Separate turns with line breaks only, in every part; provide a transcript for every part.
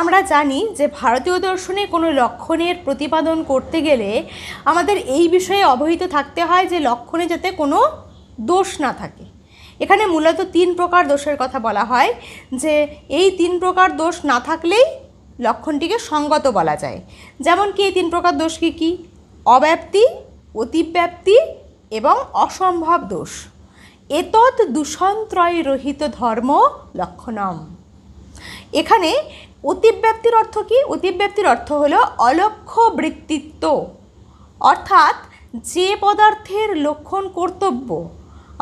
আমরা জানি যে ভারতীয় দর্শনে কোনো লক্ষণের প্রতিপাদন করতে গেলে আমাদের এই বিষয়ে অবহিত থাকতে হয় যে লক্ষণে যাতে কোনো দোষ না থাকে। এখানে মূলত তিন প্রকার দোষের কথা বলা হয় যে এই তিন প্রকার দোষ না থাকলেই লক্ষণটিকে সঙ্গত বলা যায়। যেমন কি এই তিন প্রকার দোষ কী কী? অব্যাপ্তি, অতিব্যাপ্তি এবং অসম্ভব দোষ। এতৎ দূষণত্রয় রহিত ধর্ম লক্ষণম। এখানে অতিব্যাপ্তির অর্থ কি? অতিব্যাপ্তির অর্থ হলো অলক্ষ্য বৃত্তিত্ব অর্থাৎ যে পদার্থের লক্ষণ কর্তব্য,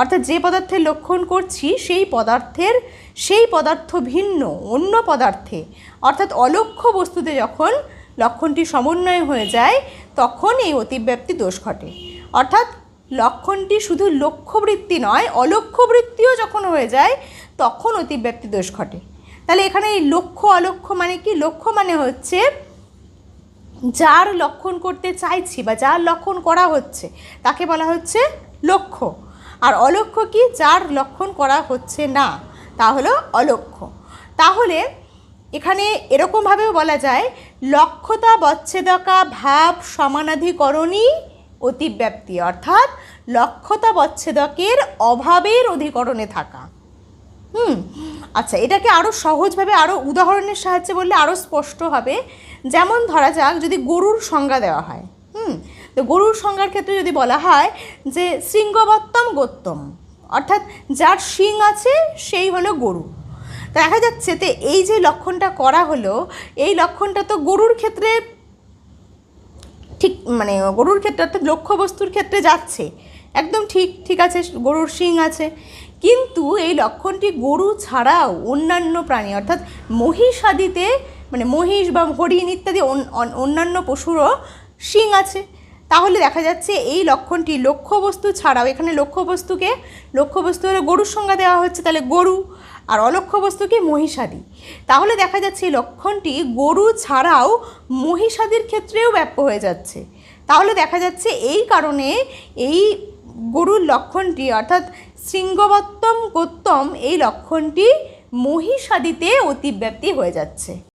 অর্থাৎ যে পদার্থের লক্ষণ করছি সেই পদার্থের, সেই পদার্থ ভিন্ন, অন্য পদার্থে। অর্থাৎ অলক্ষ্য বস্তুতে যখন লক্ষণটি সমন্বয় হয়ে যায়, তখন এই অতিব্যাপ্তি দোষ ঘটে। অর্থাৎ লক্ষণটি শুধু লক্ষ্যবৃত্তি নয়, অলক্ষ্যবৃত্তিও যখন হয়ে যায়, তখন অতিব্যাপ্তি দোষ ঘটে। তাহলে এখানে এই লক্ষ্য অলক্ষ্য মানে কি? লক্ষ্য মানে হচ্ছে যার লক্ষণ করতে চাইছি বা যার লক্ষণ করা হচ্ছে, তাকে বলা হচ্ছে লক্ষ্য। আর অলক্ষ্য কি? যার লক্ষণ করা হচ্ছে না, তা হলো অলক্ষ্য। তাহলে এখানে এরকমভাবেও বলা যায়, লক্ষ্যতা বচ্ছেদকা ভাব সমানাধিকরণই অতিব্যাপ্তি, অর্থাৎ লক্ষ্যতা বচ্ছেদকের অভাবের অধিকরণে থাকা। হুম? আচ্ছা এটাকে আরও সহজভাবে আরও উদাহরণের সাহায্যে বললে আরও স্পষ্ট হবে। যেমন ধরা যাক, যদি গরুর সংজ্ঞা দেওয়া হয়, হুম? তো গরুর সংজ্ঞার ক্ষেত্রে যদি বলা হয় যে শৃঙ্গবত্তম গোত্তম, অর্থাৎ যার শিং আছে, সেই হলো গরু। দেখা যাচ্ছে তো এই যে লক্ষণটা করা হলো, এই লক্ষণটা তো গরুর ক্ষেত্রে ঠিক মানে গরুর ক্ষেত্রে অর্থাৎ লক্ষ্যবস্তুর ক্ষেত্রে যাচ্ছে। একদম ঠিক ঠিক আছে, গরুর শিং আছে। কিন্তু এই লক্ষণটি গরু ছাড়াও অন্যান্য প্রাণী, অর্থাৎ মহিষ আদিতে মানে মহিষ বা হরিণ ইত্যাদি অন- অন- অন্যান্য পশুরও শিং আছে। তাহলে দেখা যাচ্ছে এই লক্ষণটি লক্ষ্যবস্তু ছাড়াও, এখানে লক্ষ্যবস্তুকে, লক্ষ্যবস্তু হলে গরুর সংজ্ঞা দেওয়া হচ্ছে, তাহলে গরু আর অলক্ষ্য বস্তুকে মহিষাদি তাহলে দেখা যাচ্ছে এই লক্ষণটি গরু ছাড়াও মহিষাদির ক্ষেত্রেও ব্যাপ্য হয়ে যাচ্ছে। তাহলে দেখা যাচ্ছে এই কারণে এই গরুর লক্ষণটি অর্থাৎ শৃঙ্গবত্তম গোত্তম এই লক্ষণটি মহিষাদিতে অতিব্যাপ্তি হয়ে যাচ্ছে।